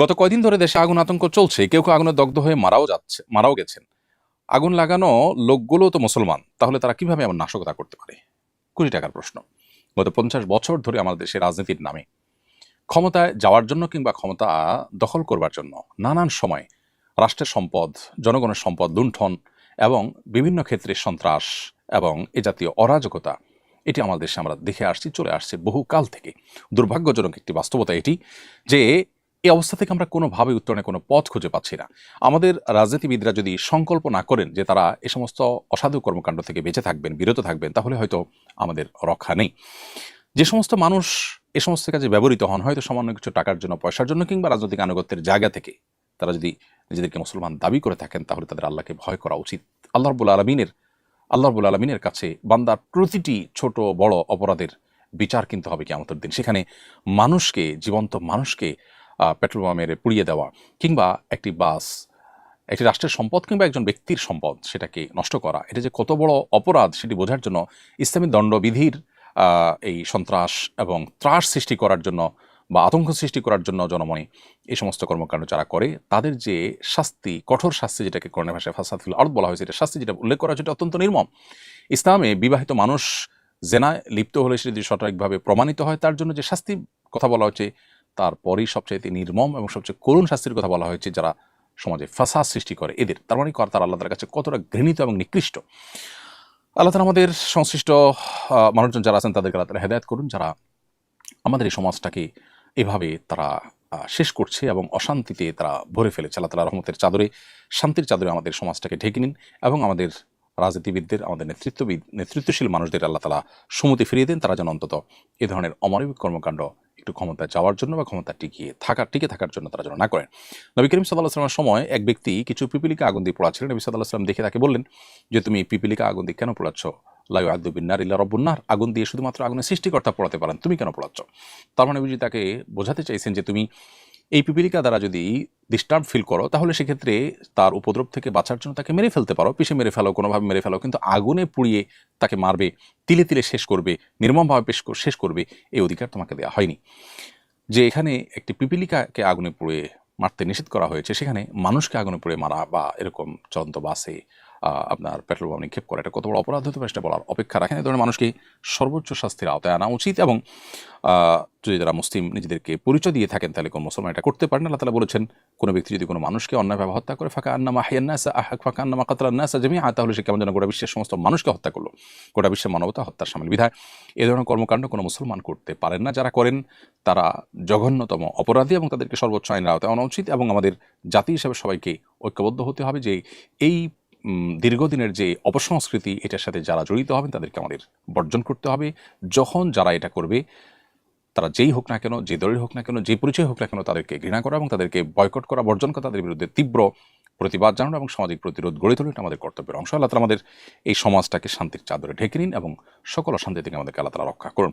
গত কয়দিন ধরে দেশে আগুন আতঙ্ক চলছে, কেউ কেউ আগুনে দগ্ধ হয়ে মারাও যাচ্ছে, মারাও গেছেন। আগুন লাগানো লোকগুলো তো মুসলমান, তাহলে তারা কীভাবে এমন নাশকতা করতে পারে? কুড়ি টাকার প্রশ্ন। গত পঞ্চাশ বছর ধরে আমাদের দেশে রাজনীতির নামে। ক্ষমতায় যাওয়ার জন্য কিংবা ক্ষমতা দখল করবার জন্য নানান সময় রাষ্ট্রের সম্পদ, জনগণের সম্পদ লুণ্ঠন এবং বিভিন্ন ক্ষেত্রে সন্ত্রাস এবং এ জাতীয় অরাজকতা, এটি আমাদের দেশে আমরা দেখে আসছি, চলে আসছে বহু কাল থেকে। দুর্ভাগ্যজনক একটি বাস্তবতা এটি যে এই অবস্থা থেকে আমরা কোনোভাবে উত্তরণে কোনো পথ খুঁজে পাচ্ছি না। আমাদের রাজনীতিবিদরা যদি সংকল্প না করেন যে তারা এ সমস্ত অসাধু কর্মকাণ্ড থেকে বেঁচে থাকবেন, বিরত থাকবেন, তাহলে হয়তো আমাদের রক্ষা নেই। যে সমস্ত মানুষ এ সমস্ত কাজে ব্যবহৃত হন, হয়তো সামান্য কিছু টাকার জন্য, পয়সার জন্য কিংবা রাজনৈতিক আনুগত্যের জায়গা থেকে তারা যদি নিজেদেরকে মুসলমান দাবি করে থাকেন, তাহলে তাদের আল্লাহকে ভয় করা উচিত। আল্লাহ রবুল আলমিনের, আল্লাহ রবুল আলমিনের কাছে বান্দার প্রতিটি ছোট, বড় অপরাধের বিচার কিন্তু হবে কেমতের দিন। সেখানে মানুষকে, জীবন্ত মানুষকে পেট্রোল বোমা মেরে পুড়িয়ে দেওয়া কিংবা একটি বাস, একটি রাষ্ট্রের সম্পদ কিংবা একজন ব্যক্তির সম্পদ সেটাকে নষ্ট করা, এটা যে কত বড় অপরাধ সেটি বোঝার জন্য ইসলামী দণ্ডবিধির এই সন্ত্রাস এবং ত্রাস সৃষ্টি করার জন্য বা আতঙ্ক সৃষ্টি করার জন্য জনমনে এই সমস্ত কর্মকাণ্ড যারা করে, তাদের যে শাস্তি, কঠোর শাস্তি যেটাকে করণে ভাষায় ফাসাদুল আর্থ বলা হয়েছে এটা শাস্তি যেটা উল্লেখ করা হয়েছে অত্যন্ত নির্মম। ইসলামে বিবাহিত মানুষ জেনায় লিপ্ত হলে সেটি যদি সঠিকভাবে প্রমাণিত হয়, তার জন্য যে শাস্তি কথা বলা হচ্ছে তারপরেই সবচেয়ে নির্মম এবং সবচেয়ে করুণ শাস্তির কথা বলা হয়েছে যারা সমাজে ফাসাদ সৃষ্টি করে। এদের তার মানে তার আল্লাহ কাছে কতটা ঘৃণিত এবং নিকৃষ্ট? আল্লাহ তালা আমাদের সংশ্লিষ্ট মানুষজন যারা আছেন তাদেরকে আল্লাহ তালা হেদায়ত করুন, যারা আমাদের এই সমাজটাকে এভাবে তারা শেষ করছে এবং অশান্তিতে তারা ভরে ফেলেছে। আল্লাহ তালা রহমতের চাদরে, শান্তির চাদরে আমাদের সমাজটাকে ঢেকে নিন এবং আমাদের রাজনীতিবিদদের, আমাদের নেতৃত্ববিদ নেতৃত্বশীল মানুষদের আল্লাহ তালা সুমতি ফিরিয়ে দেন, তারা যেন অন্তত এ ধরনের অমানবিক কর্মকাণ্ড একটু ক্ষমতায় যাওয়ার জন্য বা ক্ষমতা টিকিয়ে থাকার টিকে থাকার জন্য তারা যেন না করেন। নবী করিম সাল্লাহ আসলামের সময় এক ব্যক্তি কিছু পিপিলিকা আগুন দিয়ে পড়াচ্ছিলেন। নবী সাল্লাহ আসলাম দেখে তাকে বললেন যে, তুমি পিপিলিকা আগুন দিয়ে কেন পড়াচ্ছ? লাইউ আদুবিন্নার ইল্লা রব্বুন্নার আগুন দিয়ে শুধুমাত্র আগুনের সৃষ্টিকর্তা পড়াতে পারেন। তুমি কেন পড়াচ্ছ? তার মানে বুঝি তাকে বোঝাতে চাইছেন যে, তুমি এই পিপিলিকা দ্বারা যদি ডিস্টার্ব ফিল করো, তাহলে সেক্ষেত্রে তার উপদ্রব থেকে বাঁচার জন্য তাকে মেরে ফেলতে পারো। পিষে মেরে ফেলো, কোনোভাবে মেরে ফেলো, কিন্তু আগুনে পুড়িয়ে তাকে মারবে, তিলে তিলে শেষ করবে, নির্মমভাবে পেশ শেষ করবে, এই অধিকার তোমাকে দেওয়া হয়নি। যে এখানে একটি পিপিলিকাকে আগুনে পুড়ে মারতে নিষেধ করা হয়েছে, সেখানে মানুষকে আগুনে পুড়ে মারা বা এরকম চলন্ত বাসে আপনার পেট্রোল বোম নিক্ষেপ করা, এটা কত বড় অপরাধ হতে পারে বলার অপেক্ষা রাখেন। এই ধরনের মানুষকে সর্বোচ্চ শাস্তির আওতায় আনা উচিত এবং যদি যারা মুসলিম নিজেদেরকে পরিচয় দিয়ে থাকেন, তাহলে কোন মুসলমান এটা করতে পারেন আল্লাহ তালা বলেছেন, কোনো ব্যক্তি যদি কোনো মানুষকে অন্যায়ভাবে হত্যা করে, ফাঁকা আন্নামা হাইয়ান্নাসা আহ, ফাঁকা আন্নামা কাতলান্নাসা জমি আ তাহলে সে কেমন যেন গোটা বিশ্বের সমস্ত মানুষকে হত্যা করল। গোটা বিশ্বের মানবতা হত্যার সামিল বিধায়। এ ধরনের কর্মকাণ্ড কোনো মুসলমান করতে পারেন না। যারা করেন, তারা জঘন্যতম অপরাধী এবং তাদেরকে সর্বোচ্চ আইনের আওতায় আনা উচিত এবং আমাদের জাতি হিসাবে সবাইকে ঐক্যবদ্ধ হতে হবে যে এই দীর্ঘদিনের যে অপসংস্কৃতি, এটার সাথে যারা জড়িত হবেন, তাদেরকে আমাদের বর্জন করতে হবে। যখন যারা এটা করবে, তারা যেই হোক না কেন, যে দলের হোক না কেন, যে পরিচয় হোক না কেন, তাদেরকে ঘৃণা করা এবং তাদেরকে বয়কট করা, বর্জন করা, তাদের বিরুদ্ধে তীব্র প্রতিবাদ জানানো এবং সামাজিক প্রতিরোধ গড়ে তোলা, এটা আমাদের কর্তব্যের অংশ। আল্লাহ আমাদের এই সমাজটাকে শান্তির চাদরে ঢেকে নিন এবং সকল অশান্তি থেকে আমাদেরকে আল্লাহ তালা রক্ষা করুন।